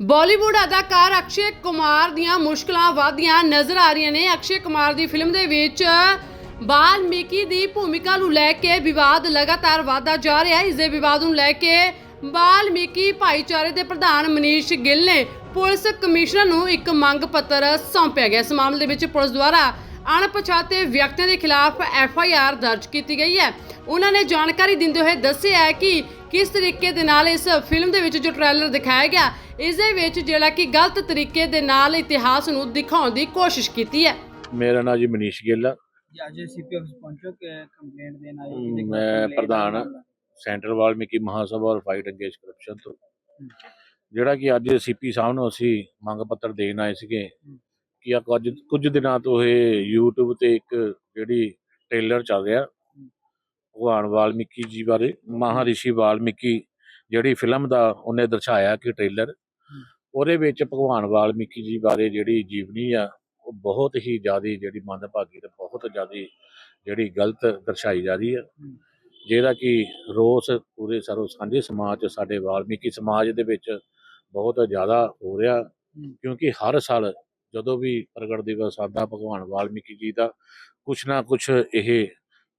ਬਾਲੀਵੁੱਡ ਅਦਾਕਾਰ ਅਕਸ਼ੇ ਕੁਮਾਰ ਦੀਆਂ ਮੁਸ਼ਕਲਾਂ ਵਧਦੀਆਂ ਨਜ਼ਰ ਆ ਰਹੀਆਂ ਨੇ। ਅਕਸ਼ੇ ਕੁਮਾਰ ਦੀ ਫਿਲਮ ਦੇ ਵਿੱਚ ਬਾਲਮੀਕੀ ਦੀ ਭੂਮਿਕਾ ਨੂੰ ਲੈ ਕੇ ਵਿਵਾਦ ਲਗਾਤਾਰ ਵਧਦਾ ਜਾ ਰਿਹਾ ਹੈ। ਇਸ ਦੇ ਵਿਵਾਦ ਨੂੰ ਲੈ ਕੇ ਬਾਲਮੀਕੀ ਭਾਈਚਾਰੇ ਦੇ ਪ੍ਰਧਾਨ ਮਨੀਸ਼ ਗਿੱਲ ਨੇ ਪੁਲਿਸ ਕਮਿਸ਼ਨਰ ਨੂੰ ਇੱਕ ਮੰਗ ਪੱਤਰ ਸੌਂਪਿਆ ਗਿਆ। ਇਸ ਮਾਮਲੇ ਦੇ ਵਿੱਚ ਪੁਲਿਸ ਦੁਆਰਾ ਅਣਪਛਾਤੇ ਵਿਅਕਤੀਆਂ ਦੇ ਖਿਲਾਫ ਐਫ ਆਈ ਆਰ ਦਰਜ ਕੀਤੀ ਗਈ ਹੈ। ਉਹਨਾਂ ਨੇ ਜਾਣਕਾਰੀ ਦਿੰਦੇ ਹੋਏ ਦੱਸਿਆ ਕਿ ਕਿਸ ਤਰੀਕੇ ਦੇ ਨਾਲ ਇਸ ਫਿਲਮ ਦੇ ਵਿੱਚ ਜੋ ਟ੍ਰੇਲਰ ਦਿਖਾਇਆ ਗਿਆ ਇਸ ਦੇ ਵਿੱਚ ਜਿਹੜਾ ਕਿ ਗਲਤ ਤਰੀਕੇ ਦੇ ਨਾਲ ਇਤਿਹਾਸ ਨੂੰ ਦਿਖਾਉਣ ਦੀ ਕੋਸ਼ਿਸ਼ ਕੀਤੀ ਹੈ। ਮੇਰਾ ਨਾਮ ਜੀ ਮਨੀਸ਼ ਗਿੱਲ ਆ। ਜੀ ਅੱਜ ਸੀਪੀ ਆਫਿਸ ਪਹੁੰਚੋ ਕਿ ਕੰਪਲੇਂਟ ਦੇਣ ਆਏ ਹਮ, ਜਿਹਦੇ ਕੋਲ ਮੈਂ ਪ੍ਰਧਾਨ ਆ। ਸੈਂਟਰਲ ਵਾਲਮੀਕੀ ਮਹਾਸਭਾ ਔਰ ਫਾਈਟ ਅਗੇਂਸਟ ਕਰਪਸ਼ਨ ਤੋਂ। ਜਿਹੜਾ ਕਿ ਅੱਜ ਸੀਪੀ ਸਾਹਿਬ ਨੂੰ ਅਸੀਂ ਮੰਗ ਪੱਤਰ ਦੇਣ ਆਏ ਸੀਗੇ ਕਿ ਆ ਕੁਝ ਕੁਝ ਦਿਨਾਂ ਤੋਂ ਇਹ YouTube ਤੇ ਇੱਕ ਜਿਹੜੀ ਟ੍ਰੇਲਰ ਚੱਲ ਰਿਹਾ ਭਗਵਾਨ ਵਾਲਮੀਕੀ ਜੀ ਬਾਰੇ ਮਹਾਰਿਸ਼ੀ ਵਾਲਮੀਕੀ ਜਿਹੜੀ ਫਿਲਮ ਦਾ ਉਹਨੇ ਦਰਸਾਇਆ ਕਿ ਟ੍ਰੇਲਰ ਉਹਦੇ ਵਿੱਚ ਭਗਵਾਨ ਵਾਲਮੀਕੀ ਜੀ ਬਾਰੇ ਜਿਹੜੀ ਜੀਵਨੀ ਆ ਉਹ ਬਹੁਤ ਹੀ ਜ਼ਿਆਦੀ ਜਿਹੜੀ ਮੰਦਭਾਗੀ ਤੇ ਬਹੁਤ ਜ਼ਿਆਦੀ ਜਿਹੜੀ ਗਲਤ ਦਰਸਾਈ ਜਾ ਰਹੀ ਆ। ਜਿਹਦਾ ਕਿ ਰੋਸ ਪੂਰੇ ਸਰਵ ਸਾਂਝੇ ਸਮਾਜ 'ਚ ਸਾਡੇ ਵਾਲਮੀਕੀ ਸਮਾਜ ਦੇ ਵਿੱਚ ਬਹੁਤ ਜ਼ਿਆਦਾ ਹੋ ਰਿਹਾ। ਕਿਉਂਕਿ ਹਰ ਸਾਲ ਜਦੋਂ ਵੀ ਪ੍ਰਗਟ ਦਿਵਸ ਆਉਂਦਾ ਭਗਵਾਨ ਵਾਲਮੀਕੀ ਜੀ ਦਾ ਕੁਛ ਨਾ ਕੁਛ ਇਹ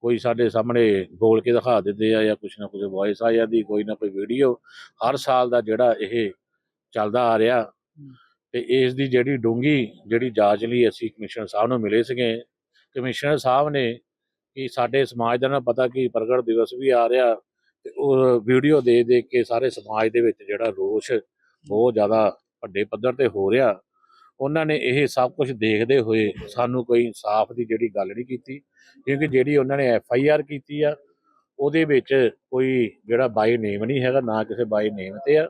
ਕੋਈ ਸਾਡੇ ਸਾਹਮਣੇ ਬੋਲ ਕੇ ਦਿਖਾ ਦਿੰਦੇ ਆ ਜਾਂ ਕੁਛ ਨਾ ਕੁਛ ਵੌਇਸ ਆ ਜਾਂਦੀ ਕੋਈ ਨਾ ਕੋਈ ਵੀਡੀਓ ਹਰ ਸਾਲ ਦਾ ਜਿਹੜਾ ਇਹ ਚੱਲਦਾ ਆ ਰਿਹਾ ਤੇ ਇਸ ਦੀ ਜਿਹੜੀ ਡੂੰਗੀ ਜਿਹੜੀ ਜਾਂਚ ਲਈ ਅਸੀਂ ਕਮਿਸ਼ਨਰ ਸਾਹਿਬ ਨੂੰ ਮਿਲੇ ਸੀਗੇ। ਕਮਿਸ਼ਨਰ ਸਾਹਿਬ ਨੇ ਕਿ ਸਾਡੇ ਸਮਾਜ ਦਾ ਨਾ ਪਤਾ ਕਿ ਪ੍ਰਗਟ ਦਿਵਸ ਵੀ ਆ ਰਿਹਾ ਤੇ ਉਹ ਵੀਡੀਓ ਦੇ ਦੇ ਕੇ ਸਾਰੇ ਸਮਾਜ ਦੇ ਵਿੱਚ ਜਿਹੜਾ ਰੋਸ਼ ਬਹੁਤ ਜ਼ਿਆਦਾ ਵੱਡੇ ਪੱਧਰ ਤੇ ਹੋ ਰਿਹਾ। ਉਹਨਾਂ ਨੇ ਇਹ ਸਭ ਕੁਝ ਦੇਖਦੇ ਹੋਏ ਸਾਨੂੰ ਕੋਈ ਇਨਸਾਫ ਦੀ ਜਿਹੜੀ ਗੱਲ ਨਹੀਂ ਕੀਤੀ, ਕਿਉਂਕਿ ਜਿਹੜੀ ਉਹਨਾਂ ਨੇ ਐਫ ਆਈ ਆਰ ਕੀਤੀ ਆ, ਉਹਦੇ ਵਿੱਚ ਕੋਈ ਜਿਹੜਾ ਬਾਈ ਨੇਮ ਨਹੀਂ ਹੈਗਾ, ਨਾ ਕਿਸੇ ਬਾਈ ਨੇਮ ਤੇ ਆ,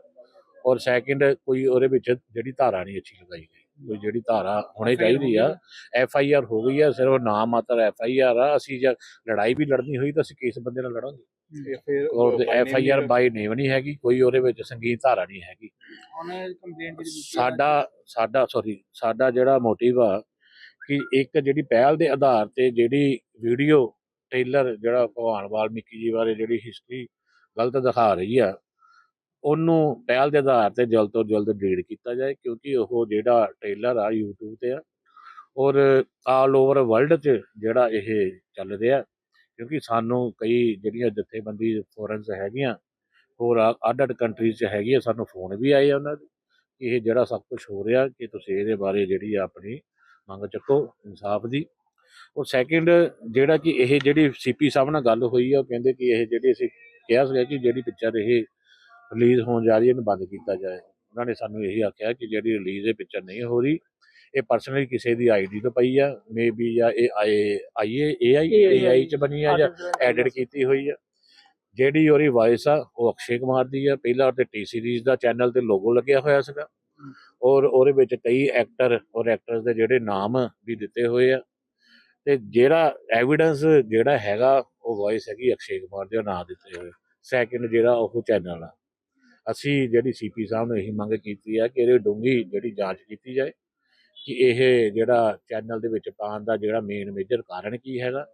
ਔਰ ਸੈਕਿੰਡ ਕੋਈ ਉਹਦੇ ਵਿੱਚ ਜਿਹੜੀ ਧਾਰਾ ਨਹੀਂ ਅੱਛੀ ਲਗਾਈ ਗਈ। ਜਿਹੜੀ ਧਾਰਾ ਹੋਣੀ ਚਾਹੀਦੀ ਆ। ਐਫ ਆਈ ਆਰ ਹੋ ਗਈ ਆ ਸਿਰਫ ਨਾਮ ਮਾਤਰ ਐਫ ਆਈ ਆਰ ਆ। ਅਸੀਂ ਜੇ ਲੜਾਈ ਵੀ ਲੜਨੀ ਹੋਈ ਤਾਂ ਅਸੀਂ ਕਿਸ ਬੰਦੇ ਨਾਲ ਲੜਾਂਗੇ? ਫਿਰ ਔਰ ਐਫ ਆਈ ਆਰ ਬਾਈ ਨੇਮ ਨਹੀਂ ਹੈਗੀ ਕੋਈ ਉਹਦੇ ਵਿੱਚ ਸੰਗੀਤ ਧਾਰਾ ਨਹੀਂ ਹੈਗੀ। ਸਾਡਾ ਸਾਡਾ ਸੌਰੀ ਸਾਡਾ ਜਿਹੜਾ ਮੋਟਿਵ ਆ ਕਿ ਇੱਕ ਜਿਹੜੀ ਪਹਿਲ ਦੇ ਆਧਾਰ ਤੇ ਜਿਹੜੀ ਵੀਡੀਓ ਟ੍ਰੇਲਰ ਜਿਹੜਾ ਭਗਵਾਨ ਵਾਲਮੀਕੀ ਜੀ ਬਾਰੇ ਜਿਹੜੀ ਹਿਸਟਰੀ ਗਲਤ ਦਿਖਾ ਰਹੀ ਆ ਉਹਨੂੰ ਪਹਿਲ ਦੇ ਆਧਾਰ ਤੇ ਜਲਦ ਤੋਂ ਜਲਦ ਡਿਲੀਟ ਕੀਤਾ ਜਾਏ, ਕਿਉਂਕਿ ਉਹ ਜਿਹੜਾ ਟ੍ਰੇਲਰ ਆ YouTube ਤੇ ਆ, ਔਰ ਆਲ ਓਵਰ ਵਰਲਡ 'ਚ ਜਿਹੜਾ ਇਹ ਚੱਲ ਰਿਹਾ, ਕਿਉਂਕਿ ਸਾਨੂੰ ਕਈ ਜਿਹੜੀਆਂ ਜਥੇਬੰਦੀ ਫੋਰਨਸ ਹੈਗੀਆਂ, ਹੋਰ ਅੱਡ ਅੱਡ ਕੰਟਰੀਜ਼ 'ਚ ਹੈਗੀ ਆ, ਸਾਨੂੰ ਫੋਨ ਵੀ ਆਏ ਆ ਉਹਨਾਂ ਦੇ, ਕਿ ਇਹ ਜਿਹੜਾ ਸਭ ਕੁਝ ਹੋ ਰਿਹਾ, ਕਿ ਤੁਸੀਂ ਇਹਦੇ ਬਾਰੇ ਜਿਹੜੀ ਆ ਆਪਣੀ ਮੰਗ ਚੱਕੋ ਇਨਸਾਫ ਦੀ। ਔਰ ਸੈਕਿੰਡ ਜਿਹੜਾ ਕਿ ਇਹ ਜਿਹੜੀ ਸੀਪੀ ਸਾਹਿਬ ਨਾਲ ਗੱਲ ਹੋਈ ਆ, ਉਹ ਕਹਿੰਦੇ ਕਿ ਇਹ ਜਿਹੜੀ ਅਸੀਂ ਕਿਹਾ ਸੀਗਾ ਕਿ ਜਿਹੜੀ ਪਿਕਚਰ ਇਹ ਰਿਲੀਜ਼ ਹੋਣ ਜਾ ਰਹੀ ਹੈ ਇਹਨੂੰ ਬੰਦ ਕੀਤਾ ਜਾਏ। ਉਹਨਾਂ ਨੇ ਸਾਨੂੰ ਇਹੀ ਆਖਿਆ ਕਿ ਜਿਹੜੀ ਰਿਲੀਜ਼ ਇਹ ਪਿਕਚਰ ਨਹੀਂ ਹੋ ਰਹੀ ਇਹ ਪਰਸਨਲੀ ਕਿਸੇ ਦੀ ਆਈਡੀ ਤੋਂ ਪਈ ਆ ਮੇਬੀ ਜਾਂ ਇਹ ਆਈ ਆਈਏ ਏਆਈ ਏਆਈ ਚ ਬਣੀ ਆ ਜਾਂ ਐਡਿਟ ਕੀਤੀ ਹੋਈ ਆ। ਜਿਹੜੀ ਉਹਦੀ ਵਾਇਸ ਆ ਉਹ ਅਕਸ਼ੇ ਕੁਮਾਰ ਦੀ ਆ। ਪਹਿਲਾਂ ਤੇ ਟੀ ਸੀਰੀਜ਼ ਦਾ ਚੈਨਲ ਤੇ ਲੋਗੋ ਲੱਗਿਆ ਹੋਇਆ ਸੀਗਾ। ਔਰ ਉਹਦੇ ਵਿੱਚ ਕਈ ਐਕਟਰ ਔਰ ਐਕਟਰਸ ਦੇ ਜਿਹੜੇ ਨਾਮ ਵੀ ਦਿੱਤੇ ਹੋਏ ਆ। ਤੇ ਜਿਹੜਾ ਐਵੀਡੈਂਸ ਜਿਹੜਾ ਹੈਗਾ ਉਹ ਵਾਇਸ ਹੈਗੀ ਅਕਸ਼ੇ ਕੁਮਾਰ ਦੇ ਨਾਂ ਦਿੱਤੇ ਹੋਏ ਸੈਕਿੰਡ ਜਿਹੜਾ ਉਹ ਚੈਨਲ ਆ। ਅਸੀਂ ਜਿਹੜੀ ਸੀਪੀ ਸਾਹਿਬ ਨੂੰ ਇਹੀ ਮੰਗ ਕੀਤੀ ਆ ਕਿ ਇਹਦੀ ਡੂੰਘੀ ਜਿਹੜੀ ਜਾਂਚ ਕੀਤੀ ਜਾਏ ਕਿ ਇਹ ਜਿਹੜਾ ਚੈਨਲ ਦੇ ਵਿੱਚ ਪਾਉਣ ਦਾ ਜਿਹੜਾ ਮੇਨ ਮੇਜਰ ਕਾਰਨ ਕੀ ਹੈਗਾ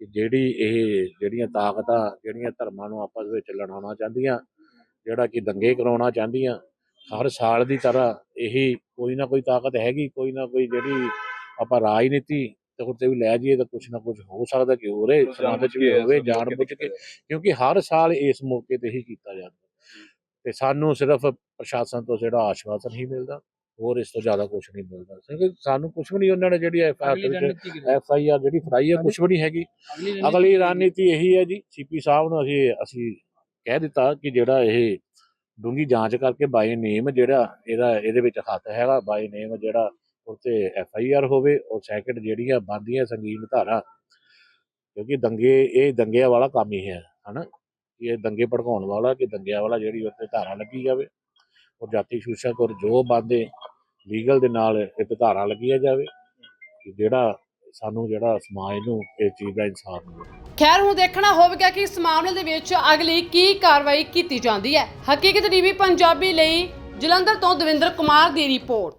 ਕਿ ਜਿਹੜੀ ਇਹ ਜਿਹੜੀਆਂ ਤਾਕਤਾਂ ਜਿਹੜੀਆਂ ਧਰਮਾਂ ਨੂੰ ਆਪਸ ਵਿੱਚ ਲੜਾਉਣਾ ਚਾਹੁੰਦੀਆਂ ਜਿਹੜਾ ਕਿ ਦੰਗੇ ਕਰਾਉਣਾ ਚਾਹੁੰਦੀਆਂ ਹਰ ਸਾਲ ਦੀ ਤਰ੍ਹਾਂ ਇਹੀ ਕੋਈ ਨਾ ਕੋਈ ਤਾਕਤ ਹੈਗੀ ਕੋਈ ਨਾ ਕੋਈ ਜਿਹੜੀ ਆਪਾਂ ਰਾਜਨੀਤੀ ਤੇ ਉੱਤੇ ਵੀ ਲੈ ਜਾਈਏ ਤਾਂ ਕੁਝ ਨਾ ਕੁਝ ਹੋ ਸਕਦਾ ਕਿ ਹੋਰੇ ਸਮਾਜ ਵਿੱਚ ਵੀ ਹੋਵੇ ਜਾਣ ਬੁੱਝ ਕੇ ਕਿਉਂਕਿ ਹਰ ਸਾਲ ਇਸ ਮੌਕੇ ਤੇ ਹੀ ਕੀਤਾ ਜਾਂਦਾ। ਤੇ ਸਾਨੂੰ ਸਿਰਫ ਪ੍ਰਸ਼ਾਸਨ ਤੋਂ ਜਿਹੜਾ ਆਸ਼ਵਾਸਨ ਹੀ ਮਿਲਦਾ ਹੋਰ ਇਸ ਤੋਂ ਜ਼ਿਆਦਾ ਕੁਝ ਨਹੀਂ ਮਿਲਦਾ। ਕਿਉਂਕਿ ਸਾਨੂੰ ਕੁਝ ਵੀ ਨਹੀਂ ਉਹਨਾਂ ਨੇ ਜਿਹੜੀ ਐਫ ਕੀ ਐਫ ਆਈ ਆਰ ਜਿਹੜੀ ਫੜਾਈ ਹੈ ਕੁਝ ਵੀ ਨਹੀਂ ਹੈਗੀ। ਅਗਲੀ ਅਗਲੀ ਰਣਨੀਤੀ ਇਹੀ ਹੈ ਜੀ ਸੀਪੀ ਸਾਹਿਬ ਨੂੰ ਅਸੀਂ ਅਸੀਂ ਕਹਿ ਦਿੱਤਾ ਕਿ ਜਿਹੜਾ ਇਹ ਡੂੰਗੀ ਜਾਂਚ ਕਰਕੇ ਬਾਈ ਨੇਮ ਜਿਹੜਾ ਇਹਦਾ ਇਹਦੇ ਵਿੱਚ ਹੱਥ ਹੈਗਾ ਬਾਈ ਨੇਮ ਜਿਹੜਾ ਉੱਤੇ ਐਫ ਆਈ ਆਰ ਹੋਵੇ ਔਰ ਸੈਕਿੰਡ ਜਿਹੜੀਆਂ ਬੰਦੀਆਂ ਸੰਗੀਨ ਧਾਰਾ ਕਿਉਂਕਿ ਦੰਗੇ ਇਹ ਦੰਗਿਆਂ ਵਾਲਾ ਕੰਮ ਹੀ ਹੈ ਹਨਾ? ਕਿ ਇਹ ਦੰਗੇ ਭੜਕਾਉਣ ਵਾਲਾ ਕਿ ਦੰਗਿਆਂ ਵਾਲਾ ਜਿਹੜੀ ਉੱਤੇ ਧਾਰਾ ਲੱਗੀ ਜਾਵੇ। ਔਰ ਜਾਤੀ ਸ਼ੋਸ਼ਕ ਔਰ ਜੋ ਬੰਦੇ ਲੀਗਲ ਦੇ ਨਾਲ ਇਹ ਧਾਰਾ ਲੱਗੀਆਂ ਜਾਵੇ ਕਿ ਜਿਹੜਾ ਸਾਨੂੰ ਜਿਹੜਾ ਸਮਾਜ ਨੂੰ ਇਸ ਚੀਜ਼ ਦਾ ਇਨਸਾਫ ਮਿਲੇ। ਖੈਰ, ਹੁਣ ਦੇਖਣਾ ਹੋਵੇਗਾ ਕਿ ਇਸ ਮਾਮਲੇ ਦੇ ਵਿੱਚ ਅਗਲੀ ਕੀ ਕਾਰਵਾਈ ਕੀਤੀ ਜਾਂਦੀ ਹੈ। ਹਕੀਕਤ ਟੀਵੀ ਪੰਜਾਬੀ ਲਈ ਜਲੰਧਰ ਤੋਂ ਦਵਿੰਦਰ ਕੁਮਾਰ ਦੀ ਰਿਪੋਰਟ।